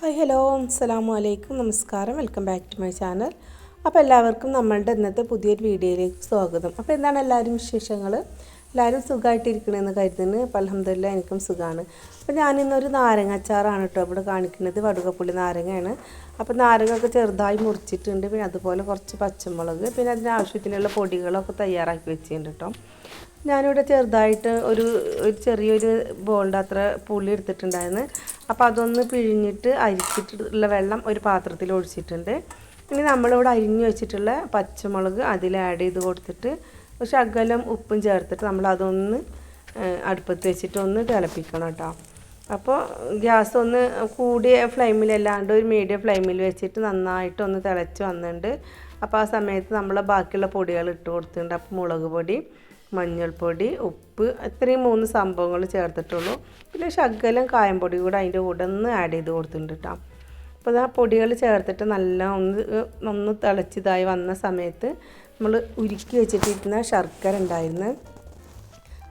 Hi hello അസ്സാം വലൈക്കും നമസ്കാരം welcome back to my channel. അപ്പോൾ എല്ലാവർക്കും നമ്മളുടെ ഇന്നത്തെ പുതിയൊരു വീഡിയോയിലേക്ക് സ്വാഗതം. അപ്പോൾ എന്താണ് എല്ലാവരും വിശേഷങ്ങൾ? എല്ലാവരും സുഖമായിട്ടിരിക്കണമെന്ന് കരുതുന്നു. അപ്പോൾ അലഹമ്മദില്ല എനിക്കും സുഖമാണ് അപ്പോൾ ഞാനിന്നൊരു നാരങ്ങ അച്ചാറാണ് കേട്ടോ ഇവിടെ കാണിക്കുന്നത്. വടുകപ്പുള്ളി നാരങ്ങയാണ്. അപ്പോൾ നാരങ്ങ ഒക്കെ ചെറുതായി മുറിച്ചിട്ടുണ്ട്. പിന്നെ അതുപോലെ കുറച്ച് പച്ചമുളക് പിന്നെ അതിന് ആവശ്യത്തിനുള്ള പൊടികളൊക്കെ തയ്യാറാക്കി വെച്ചിട്ടുണ്ട് കേട്ടോ. ഞാനിവിടെ ചെറുതായിട്ട് ഒരു ഒരു ചെറിയൊരു ബോളിന്റെ അത്ര പുളി എടുത്തിട്ടുണ്ടായിരുന്നു. അപ്പോൾ അതൊന്ന് പിഴിഞ്ഞിട്ട് അരിച്ചിട്ടുള്ള വെള്ളം ഒരു പാത്രത്തിൽ ഒഴിച്ചിട്ടുണ്ട്. ഇനി നമ്മളിവിടെ അരിഞ്ഞു വെച്ചിട്ടുള്ള പച്ചമുളക് അതിൽ ആഡ് ചെയ്ത് കൊടുത്തിട്ട് പക്ഷെ അകലം ഉപ്പും ചേർത്തിട്ട് നമ്മൾ അതൊന്ന് അടുപ്പത്ത് വെച്ചിട്ട് ഒന്ന് തിളപ്പിക്കണം കേട്ടോ. അപ്പോൾ ഗ്യാസ് ഒന്ന് കൂടിയ ഫ്ലെയിമിലല്ലാണ്ട് ഒരു മീഡിയം ഫ്ലെയിമിൽ വെച്ചിട്ട് നന്നായിട്ടൊന്ന് തിളച്ച് വന്നിട്ടുണ്ട്. അപ്പോൾ ആ സമയത്ത് നമ്മൾ ബാക്കിയുള്ള പൊടികൾ ഇട്ട് കൊടുത്തിട്ടുണ്ട്. അപ്പോൾ മുളക് പൊടി മഞ്ഞൾപ്പൊടി ഉപ്പ് ഇത്രയും മൂന്ന് സംഭവങ്ങൾ ചേർത്തിട്ടുള്ളൂ. പിന്നെ ശകലം കായംപൊടി കൂടെ അതിന്റെ കൂടെ ഒന്ന് ആഡ് ചെയ്ത് കൊടുത്തിട്ടുണ്ട് കേട്ടോ അപ്പോൾ ആ പൊടികൾ ചേർത്തിട്ട് നല്ല ഒന്ന് ഒന്ന് തിളച്ചിതായി വന്ന സമയത്ത് നമ്മൾ ഉരുക്കി വെച്ചിട്ടിരുന്ന ശർക്കര ഉണ്ടായിരുന്നു.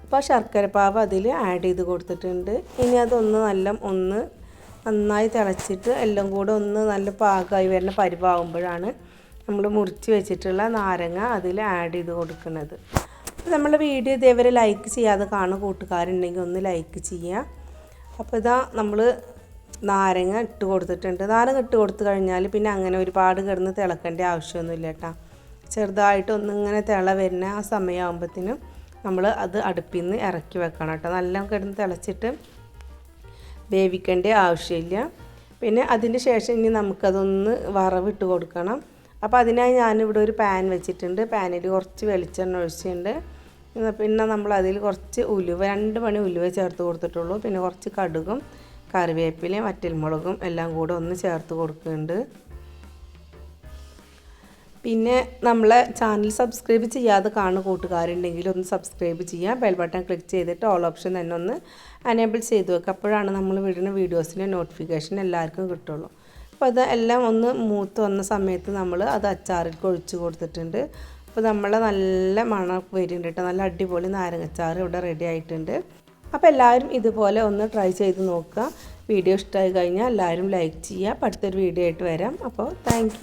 അപ്പോൾ ശർക്കര പാവ് അതിൽ ആഡ് ചെയ്ത് കൊടുത്തിട്ടുണ്ട്. ഇനി അതൊന്ന് നല്ല ഒന്ന് നന്നായി തിളച്ചിട്ട് എല്ലാം കൂടെ ഒന്ന് നല്ല പാകമായി വരുന്ന പരിവാകുമ്പോഴാണ് നമ്മൾ മുറിച്ച് വെച്ചിട്ടുള്ള നാരങ്ങ അതിൽ ആഡ് ചെയ്ത് കൊടുക്കുന്നത്. നമ്മളെ വീഡിയോ ഇതേവരെ ലൈക്ക് ചെയ്യാതെ കാണുന്ന കൂട്ടുകാരുണ്ടെങ്കിൽ ഒന്ന് ലൈക്ക് ചെയ്യുക. അപ്പോൾ ഇതാ നമ്മൾ നാരങ്ങ ഇട്ട് കൊടുത്തിട്ടുണ്ട്. നാരങ്ങ ഇട്ട് കൊടുത്തു കഴിഞ്ഞാൽ പിന്നെ അങ്ങനെ ഒരുപാട് കിടന്ന് തിളക്കേണ്ട ആവശ്യമൊന്നുമില്ല കേട്ടോ. ചെറുതായിട്ടൊന്നിങ്ങനെ തിള വരുന്ന ആ സമയമാകുമ്പോഴത്തേനും നമ്മൾ അത് അടുപ്പിൽ നിന്ന് ഇറക്കി വെക്കണം കേട്ടോ. നല്ല കിടന്ന് തിളച്ചിട്ട് വേവിക്കേണ്ട ആവശ്യമില്ല. പിന്നെ അതിന് ശേഷം ഇനി നമുക്കതൊന്ന് വറവിട്ട് കൊടുക്കണം. അപ്പോൾ അതിനായി ഞാനിവിടെ ഒരു പാൻ വെച്ചിട്ടുണ്ട്. പാനിൽ കുറച്ച് വെളിച്ചെണ്ണ ഒഴിച്ചിട്ടുണ്ട്. പിന്നെ നമ്മൾ അതിൽ കുറച്ച് ഉലുവ രണ്ട് മണി ഉലുവ ചേർത്ത് കൊടുത്തിട്ടുള്ളൂ. പിന്നെ കുറച്ച് കടുകും കറിവേപ്പിലയും വറ്റൽമുളകും എല്ലാം കൂടെ ഒന്ന് ചേർത്ത് കൊടുക്കുന്നുണ്ട്. പിന്നെ നമ്മളെ ചാനൽ സബ്സ്ക്രൈബ് ചെയ്യാതെ കാണുന്ന കൂട്ടുകാരുണ്ടെങ്കിൽ ഒന്ന് സബ്സ്ക്രൈബ് ചെയ്യാം. ബെൽ ബട്ടൺ ക്ലിക്ക് ചെയ്തിട്ട് ഓൾ ഓപ്ഷൻ തന്നെ ഒന്ന് അനേബിൾ ചെയ്തു വെക്കുക അപ്പോഴാണ് നമ്മൾ വിടുന്ന വീഡിയോസിന്റെ നോട്ടിഫിക്കേഷൻ എല്ലാവർക്കും കിട്ടുള്ളൂ. അപ്പോൾ അത് എല്ലാം ഒന്ന് മൂത്ത് വന്ന സമയത്ത് നമ്മൾ അത് അച്ചാറിൽ ഒഴിച്ച് കൊടുത്തിട്ടുണ്ട്. അപ്പോൾ നമ്മളെ നല്ല മണം വരുന്നുണ്ട് കേട്ടോ. നല്ല അടിപൊളി നാരങ്ങച്ചാർ ഇവിടെ റെഡി ആയിട്ടുണ്ട്. അപ്പോൾ എല്ലാവരും ഇതുപോലെ ഒന്ന് ട്രൈ ചെയ്ത് നോക്കുക. വീഡിയോ ഇഷ്ടമായി കഴിഞ്ഞാൽ എല്ലാവരും ലൈക്ക് ചെയ്യുക. അടുത്തൊരു വീഡിയോ ആയിട്ട് വരാം. അപ്പോൾ താങ്ക്